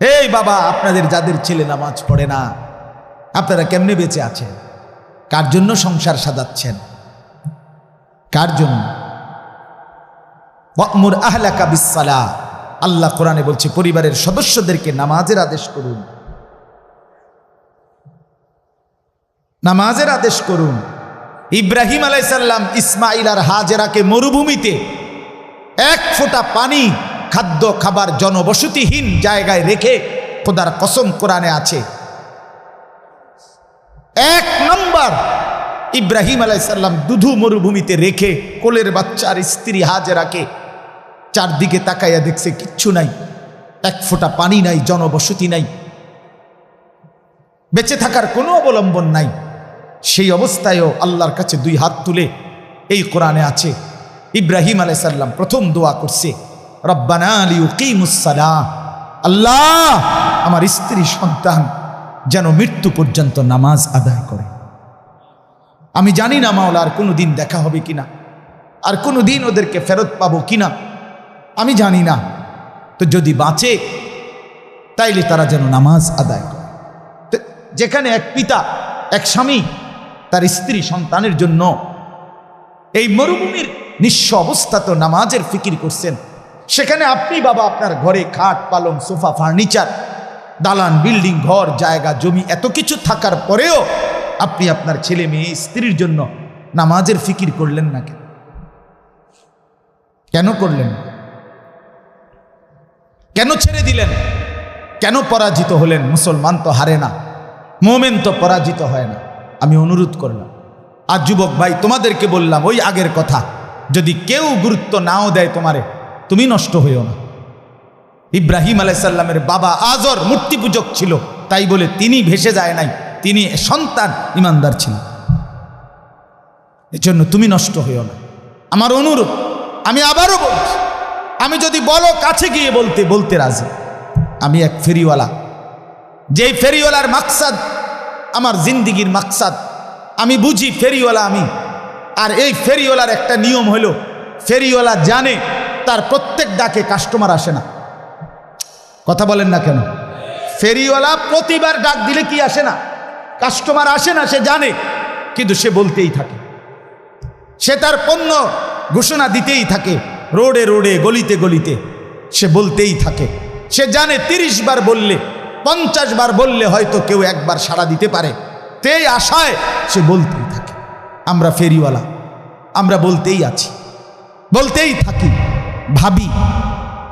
এই বাবা, আপনাদের যাদের ছেলে নামাজ পড়ে না, আপনারা কেমনে বেঁচে আছেন? কার জন্য সংসার সাজাচ্ছেন? কার জন্য? বিসালা আল্লাহ কোরআনে বলছে, পরিবারের সদস্যদেরকে নামাজের আদেশ করুন। নামাজের আদেশ করুন। ইব্রাহিম আলাইসাল্লাম ইসমাইল আর হাজেরাকে মরুভূমিতে এক ফোঁটা পানি খাদ্য খাবার জনবসতিহীন জায়গায় রেখে খোদার কসম কোরআনে আছে। এক নম্বর, ইব্রাহিম আলাইসাল্লাম দুধু মরুভূমিতে রেখে কোলের বাচ্চার স্ত্রী হাজেরাকে চারদিকে তাকাইয়া দেখছে, কিচ্ছু নাই, এক ফোঁটা পানি নাই, জনবসতি নাই, বেঁচে থাকার কোনো অবলম্বন নাই। সেই অবস্থায়ও আল্লাহর কাছে দুই হাত তুলে এই কোরআনে আছে, ইব্রাহিম আলাইসাল্লাম প্রথম দোয়া করছে রব্বানা উকিমুসালা আল্লাহ আমার স্ত্রী সন্তান যেন মৃত্যু পর্যন্ত নামাজ আদায় করে। আমি জানি না মাওলা আর কোনো দিন দেখা হবে কিনা, আর কোনো দিন ওদেরকে ফেরত পাবো কিনা, আমি জানি না। তো যদি বাঁচে, তাইলে তারা যেন নামাজ আদায় করে। যেখানে এক পিতা, এক স্বামী, তার স্ত্রী সন্তানের জন্য এই মরুভূমির নিঃস্ব অবস্থা তো নামাজের ফিকির করছেন সেখানে আপনি বাবা আপনার ঘরে খাট, পালং, সোফা, ফার্নিচার, দালান, বিল্ডিং, ঘর, জায়গা, জমি, এত কিছু থাকার পরেও আপনি আপনার ছেলে মেয়ে, স্ত্রীর জন্য নামাজের ফিকির করলেন না কেন? কেন করলেন কেন ছেড়ে দিলেন? কেন পরাজিত হলেন? মুসলমান তো হারে না, মোমেন তো পরাজিত হয় না। আমি অনুরোধ করলাম আর যুবক ভাই, তোমাদেরকে বললাম ওই আগের কথা, যদি কেউ গুরুত্ব নাও দেয় তোমারে তুমি নষ্ট হইও না। ইব্রাহিম আলাইসাল্লামের বাবা আজর মূর্তি পূজক ছিল, তাই বলে তিনি ভেসে যায় নাই, তিনি সন্তান ইমানদার ছিলেন এজন্য তুমি নষ্ট হইও না। আমার অনুরোধ, আমি আবারও বলছি, আমি যদি বলো কাছে গিয়ে বলতে বলতে রাজি। আমি এক ফেরিওয়ালা। যেই ফেরিওয়ালার মাকসাদ, আমার জিন্দিগির মাকসাদ, আমি বুঝি ফেরিওয়ালা আমি। আর এই ফেরিওয়ালার একটা নিয়ম হলো, ফেরিওয়ালা জানে তার প্রত্যেক ডাকে কাস্টমার আসে না। কথা বলেন না কেন? ফেরিওয়ালা প্রতিবার ডাক দিলে কি আসে না? কাস্টমার আসে না, সে জানে, কিন্তু সে বলতেই থাকে। সে তার পণ্য ঘোষণা দিতেই থাকে, রোডে রোডে, গলিতে গলিতে। সে বলতেই থাকে। সে জানে তিরিশ বার বললে, পঞ্চাশ বার বললে হয়তো কেউ একবার সাড়া দিতে পারে। তেই আশায় সে বলতেই থাকে। আমরা ফেরিওয়ালা, আমরা বলতেই আছি। বলতেই থাকি। ভাবি,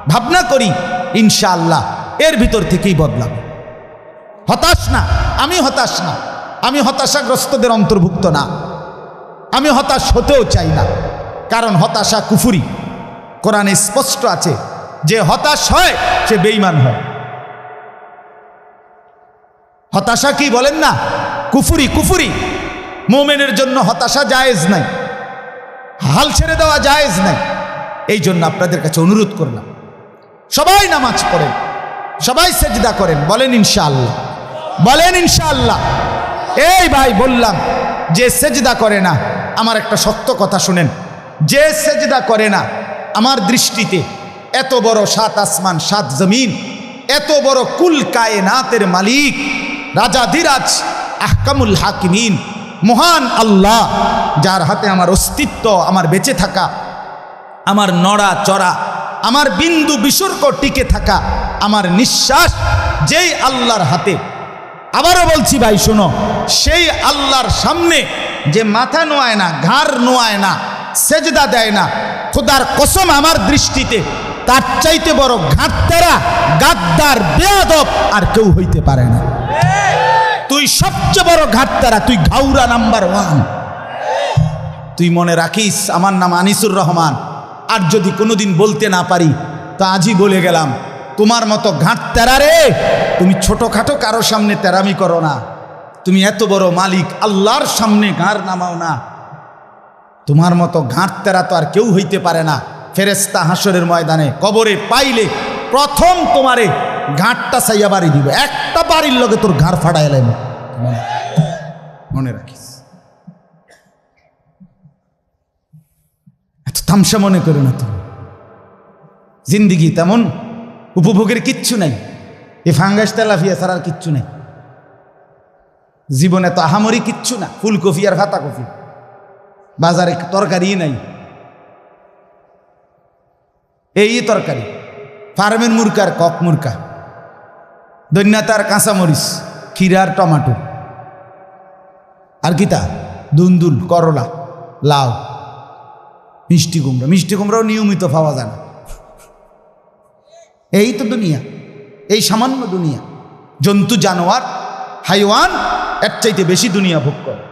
ভাবনা করি, ইনশাআল্লাহ, এর ভিতর থেকেই বদলাবে। হতাশ না, আমি হতাশ না, আমি হতাশাগ্রস্তদের অন্তর্ভুক্ত না, আমি হতাশ হতেও চাই না, কারণ হতাশা কুফুরি। কোরআনে স্পষ্ট আছে, যে হতাশ হয়, সে বেইমান হয়। হতাশা কি বলেন না? কুফুরি কুফুরি। মোমেনের জন্য হতাশা জায়েজ নাই। হাল ছেড়ে দেওয়া জায়েজ নাই। এই জন্য আপনাদের কাছে অনুরোধ করলাম। সবাই নামাজ পড়েন, সবাই সেজদা করেন, বলেন ইনশাআল্লাহ বলেন ইনশাআল্লাহ। এই ভাই বললাম, যে সেজদা করে না, আমার একটা সত্য কথা শুনেন। যে সেজদা করে না, আমার দৃষ্টিতে এত বড় সাত আসমান, সাত জমিন, এত বড় কুল কায়নাতের মালিক, রাজা রাজাধিরাজ আহকামুল হাকিমিন, মহান আল্লাহ, যার হাতে আমার অস্তিত্ব, আমার বেঁচে থাকা আমার নড়া চড়া, আমার বিন্দু বিসর্গ টিকে থাকা, আমার নিঃশ্বাস যেই আল্লাহর হাতে। আবারও বলছি ভাই, শোনো, সেই আল্লাহর সামনে যে মাথা নোয়ায় না, ঘাড় নোয়ায় না, সেজদা দেয় না, খোদার কসম আমার দৃষ্টিতে, তার চাইতে বড় ঘাটতারা, গাদ্দার, বেয়াদব আর কেউ হইতে পারে না। তুই সবচেয়ে বড় ঘাটতারা, তুই ঘাউরা নাম্বার ওয়ান। তুই মনে রাখিস, আমার নাম আনিসুর রহমান। আর যদি কোনোদিন বলতে না পারি, তা আজই বলে গেলাম, তোমার মতো ঘাট তেরা রে তুমি ছোটোখাটো কারও সামনে তেরামি করো না। তুমি এত বড় মালিক, আল্লাহর সামনে ঘাড় নামাও না। তোমার মতো ঘাট তেরা তো আর কেউ হইতে পারে না। ফেরেস্তা হাসরের ময়দানে কবরে পাইলে প্রথম তোমারে ঘাটটা সাইয়া বাড়ি দিব। একটা বাড়ির লগে তোর ঘাড় ফাটা এলাম মনে রাখিস এত তামসা মনে করো না তুমি। জিন্দিগি তেমন উপভোগের কিচ্ছু নাই। এ ফাঙ্গাস তেলাফিয়া ছাড়া আর কিচ্ছু নাই। জীবনে তো আহামরি কিচ্ছু না, ফুলকপি আর ভাতা কফি বাজারে তরকারি নাই। এই তরকারি, ফার্মের মুরকার কক মুরকা দৈন্যাতার কাঁচামরিচ ক্ষীরার টমাটো। আর কি তা? দুন্দুল, করলা, লাউ। মিষ্টি কুমড়া। মিষ্টি কুমড়াও নিয়মিত পাওয়া যায় না। এই তো দুনিয়া। এই সামান্য দুনিয়া। জন্তু, জানোয়ার, হাইওয়ান, এর চাইতে বেশি দুনিয়া ভোগ করে।